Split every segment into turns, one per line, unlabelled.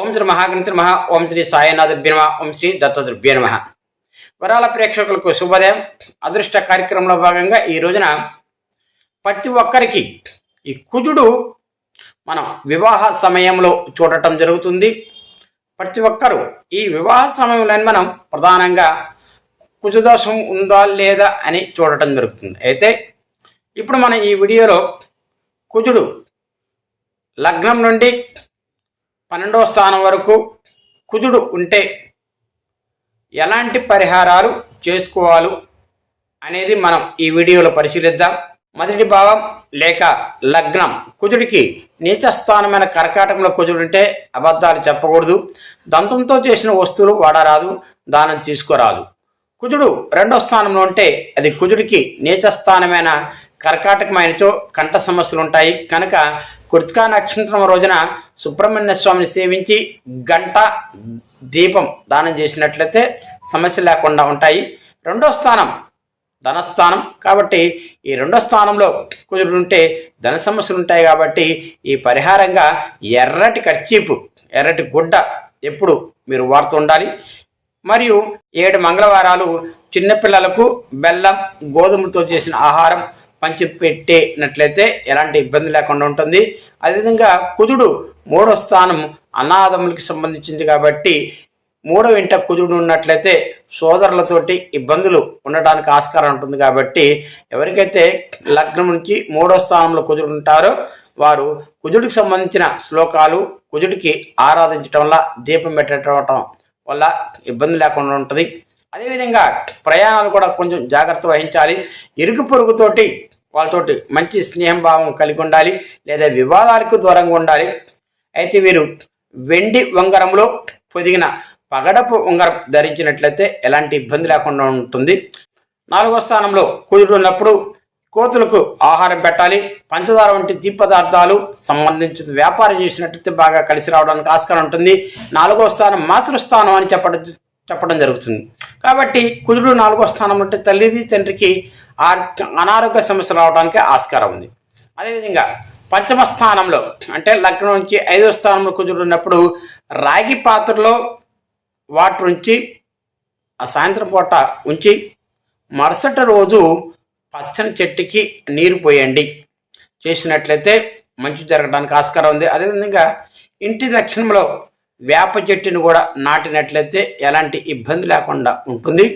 ఓం శ్రీ మహాగ్రంథి మహా ఓం శ్రీ సాయినాథభ్య నమ. ఓం శ్రీ దత్తదుర్భ్య నమ. వరాల ప్రేక్షకులకు శుభోదయం. అదృష్ట కార్యక్రమంలో భాగంగా ఈ రోజున ప్రతి ఒక్కరికి ఈ కుజుడు మనం వివాహ సమయంలో చూడటం జరుగుతుంది. ప్రతి ఒక్కరూ ఈ వివాహ సమయంలో మనం ప్రధానంగా కుజదోషం ఉందా లేదా అని చూడటం జరుగుతుంది. అయితే ఇప్పుడు మనం ఈ వీడియోలో కుజుడు లగ్నం నుండి పన్నెండవ స్థానం వరకు కుజుడు ఉంటే ఎలాంటి పరిహారాలు చేసుకోవాలి అనేది మనం ఈ వీడియోలో పరిశీలిద్దాం. మొదటి భావం లేక లగ్నం. కుజుడికి నీచ స్థానమైన కర్కాటకంలో కుజుడు ఉంటే అబద్ధాలు చెప్పకూడదు. దంతంతో చేసిన వస్తువులు వాడరాదు దానం తీసుకోరాదు. కుజుడు రెండో స్థానంలో ఉంటే అది కుజుడికి నీచ స్థానమైన కర్కాటకమైనచో కంఠ సమస్యలు ఉంటాయి కనుక కృతికా నక్షత్రం రోజున సుబ్రహ్మణ్య స్వామిని సేవించి గంట దీపం దానం చేసినట్లయితే సమస్య లేకుండా ఉంటాయి. రెండో స్థానం ధనస్థానం. కాబట్టి ఈ రెండో స్థానంలో కుదురుంటే ఉంటే ధన సమస్యలు ఉంటాయి కాబట్టి ఈ పరిహారంగా ఎర్రటి కర్చీపు ఎర్రటి గుడ్డ ఎప్పుడు మీరు వాడుతూ ఉండాలి. మరియు ఏడు మంగళవారాలు చిన్నపిల్లలకు బెల్లం గోధుమలతో చేసిన ఆహారం పంచి పెట్టినట్లయితే ఎలాంటి ఇబ్బంది లేకుండా ఉంటుంది. అదేవిధంగా కుజుడు మూడో స్థానం అనాథములకి సంబంధించింది కాబట్టి మూడో ఇంట కుజుడు ఉన్నట్లయితే సోదరులతోటి ఇబ్బందులు ఉండడానికి ఆస్కారం ఉంటుంది కాబట్టి ఎవరికైతే లగ్నం నుంచి మూడో స్థానంలో కుజుడు ఉంటారో వారు కుజుడికి సంబంధించిన శ్లోకాలు కుజుడికి ఆరాధించటం వల్ల దీపం పెట్టడం వల్ల ఇబ్బంది లేకుండా ఉంటుంది. అదేవిధంగా ప్రయాణాలు కూడా కొంచెం జాగ్రత్త వహించాలి. ఇరుగు పొరుగుతోటి వాళ్ళతోటి మంచి స్నేహం భావం కలిగి ఉండాలి లేదా వివాదాలకు దూరంగా ఉండాలి. అయితే వీరు వెండి ఉంగరంలో పొదిగిన పగడపు ఉంగరం ధరించినట్లయితే ఎలాంటి ఇబ్బంది లేకుండా ఉంటుంది. నాలుగో స్థానంలో కుదురు ఉన్నప్పుడు కోతులకు ఆహారం పెట్టాలి. పంచదార వంటి తీపి పదార్థాలు సంబంధించిన వ్యాపారం చేసినట్లయితే బాగా కలిసి రావడానికి ఆస్కారం ఉంటుంది. నాలుగో స్థానం మాతృస్థానం అని చెప్పడం చెప్పడం జరుగుతుంది. కాబట్టి కుజుడు నాలుగో స్థానం అంటే తల్లిది తండ్రికి అనారోగ్య సమస్యలు రావడానికి ఆస్కారం ఉంది. అదేవిధంగా పంచమ స్థానంలో అంటే లగ్నం నుంచి ఐదో స్థానంలో కుజుడు ఉన్నప్పుడు రాగి పాత్రలో వాటర్ ఉంచి ఆ సాయంత్రం పూట ఉంచి మరుసటి రోజు పచ్చని చెట్టుకి నీరు పోయండి. చేసినట్లయితే మంచి జరగడానికి ఆస్కారం ఉంది. అదేవిధంగా ఇంటి దక్షిణంలో వేప చెట్టుని కూడా నాటినట్లయితే ఎలాంటి ఇబ్బంది లేకుండా ఉంటుంది.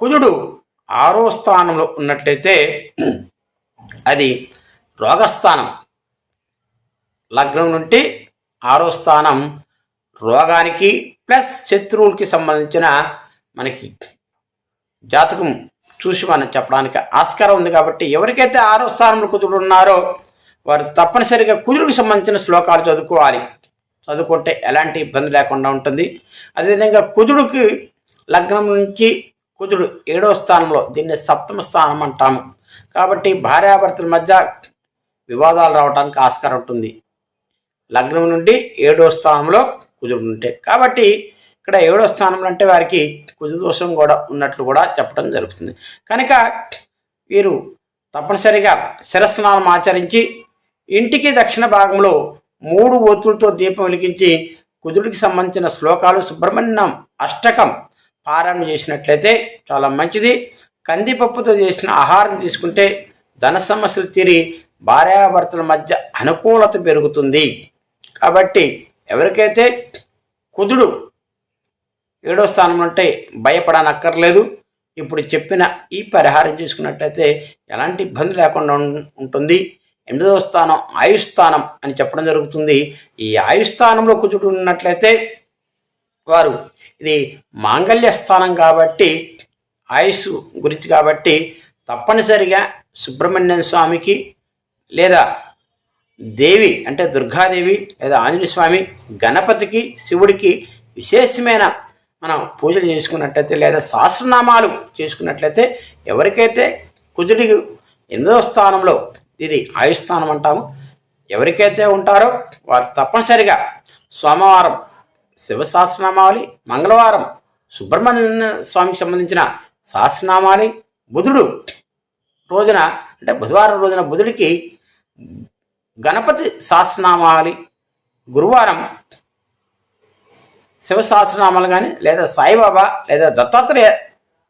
కుజుడు ఆరో స్థానంలో ఉన్నట్లయితే అది రోగస్థానం. లగ్నం నుండి ఆరో స్థానం రోగానికి ప్లస్ శత్రువులకి సంబంధించిన మనకి జాతకం చూసి మనం చెప్పడానికి ఆస్కారం ఉంది కాబట్టి ఎవరికైతే ఆరో స్థానంలో కుజుడు ఉన్నారో వారు తప్పనిసరిగా కుజుడికి సంబంధించిన శ్లోకాలు చదువుకోవాలి. చదువుకుంటే ఎలాంటి ఇబ్బంది లేకుండా ఉంటుంది. అదేవిధంగా కుజుడికి లగ్నం నుంచి కుజుడు ఏడో స్థానంలో దీన్ని సప్తమ స్థానం అంటాము. కాబట్టి భార్యాభర్తల మధ్య వివాదాలు రావడానికి ఆస్కారం ఉంటుంది. లగ్నం నుండి ఏడో స్థానంలో కుజుడు ఉంటే. కాబట్టి ఇక్కడ ఏడో స్థానంలో అంటే వారికి కుజదోషం కూడా ఉన్నట్లు కూడా చెప్పడం జరుగుతుంది. కనుక వీరు తప్పనిసరిగా శిరస్నానం ఆచరించి ఇంటికి దక్షిణ భాగంలో మూడు ఒత్తులతో దీపం వెలిగించి కుదురుడికి సంబంధించిన శ్లోకాలు సుబ్రహ్మణ్యం అష్టకం పారాయణ చేసినట్లయితే చాలా మంచిది. కందిపప్పుతో చేసిన ఆహారం తీసుకుంటే ధన సమస్యలు తీరి భార్యాభర్తల మధ్య అనుకూలత పెరుగుతుంది. కాబట్టి ఎవరికైతే కుదుడు ఏడో స్థానం అంటే భయపడనక్కర్లేదు. ఇప్పుడు చెప్పిన ఈ పరిహారం చేసుకున్నట్లయితే ఎలాంటి ఇబ్బంది లేకుండా ఉంటుంది. ఎనిమిదవ స్థానం ఆయుస్థానం అని చెప్పడం జరుగుతుంది. ఈ ఆయుస్థానంలో కుజుడు ఉన్నట్లయితే వారు ఇది మాంగళ్య స్థానం కాబట్టి ఆయుష్ గురించి కాబట్టి తప్పనిసరిగా సుబ్రహ్మణ్యం స్వామికి లేదా దేవి అంటే దుర్గాదేవి లేదా ఆంజనేయ స్వామి గణపతికి శివుడికి విశేషమైన మనం పూజలు చేసుకున్నట్లయితే లేదా సహస్రనామాలు చేసుకున్నట్లయితే ఎవరికైతే కుజుడికి ఎనిమిదవ స్థానంలో ఇది ఆయుస్థానం అంటాము. ఎవరికైతే ఉంటారో వారు తప్పనిసరిగా సోమవారం శివ మంగళవారం సుబ్రహ్మణ్య స్వామికి సంబంధించిన శాస్త్రనామాలి బుధుడు రోజున అంటే బుధవారం రోజున బుధుడికి గణపతి సహస్రనామాలి గురువారం మంగళవారం సుబ్రహ్మణ్య స్వామికి సంబంధించిన బుధుడు రోజున అంటే బుధవారం రోజున బుధుడికి గణపతి గురువారం శివ సహస్రనామాలు కానీ లేదా సాయిబాబా లేదా దత్తాత్రేయ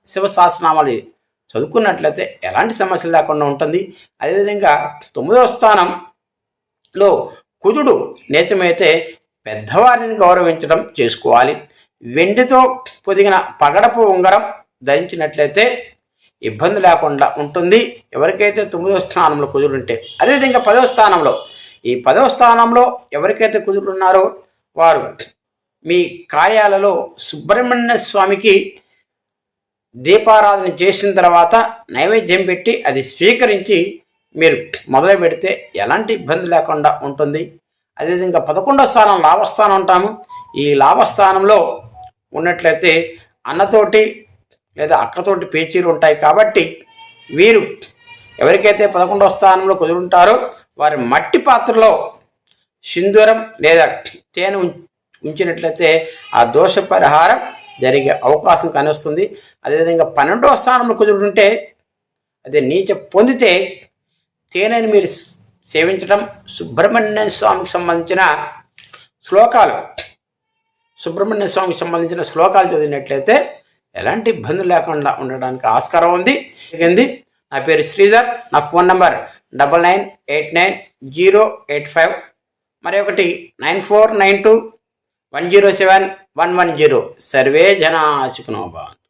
శివ సహస్రనామాలు చదువుకున్నట్లయితే ఎలాంటి సమస్యలు లేకుండా ఉంటుంది. అదేవిధంగా తొమ్మిదవ స్థానంలో కుజుడు నేచమైతే పెద్దవారిని గౌరవించడం చేసుకోవాలి. వెండితో పొదిగిన పగడపు ఉంగరం ధరించినట్లయితే ఇబ్బంది లేకుండా ఉంటుంది. ఎవరికైతే తొమ్మిదవ స్థానంలో కుదురుంటే అదేవిధంగా పదవ స్థానంలో ఈ పదవ స్థానంలో ఎవరికైతే కుదురున్నారో వారు మీ కార్యాలలో సుబ్రహ్మణ్య స్వామికి దీపారాధన చేసిన తర్వాత నైవేద్యం పెట్టి అది స్వీకరించి మీరు మొదలు పెడితే ఎలాంటి ఇబ్బంది లేకుండా ఉంటుంది. అదేవిధంగా పదకొండో స్థానం లాభస్థానం అంటాము. ఈ లాభస్థానంలో ఉన్నట్లయితే అన్నతోటి లేదా అక్కతోటి పేచీలు ఉంటాయి కాబట్టి వీరు ఎవరికైతే పదకొండవ స్థానంలో కుదురుంటారో వారి మట్టి పాత్రలో సింధూరం లేదా తేనె ఉం- ఉంచినట్లయితే ఆ దోష పరిహారం జరిగే అవకాశం కనిపిస్తుంది అదేవిధంగా పన్నెండవ స్థానంలో కుదురుంటే అదే నీచ పొందితే తేనెని మీరు సేవించడం సుబ్రహ్మణ్య స్వామికి సంబంధించిన శ్లోకాలు. సుబ్రహ్మణ్య స్వామికి సంబంధించిన శ్లోకాలు చదివినట్లయితే ఎలాంటి ఇబ్బంది లేకుండా ఉండడానికి ఆస్కారం ఉంది. జరిగింది నా పేరు శ్రీధర్. నా phone number double nine eight nine zero eight five. మరి ఒకటి nine four nine two one zero seven one one zero. Survey జనా సుఖనోభాన్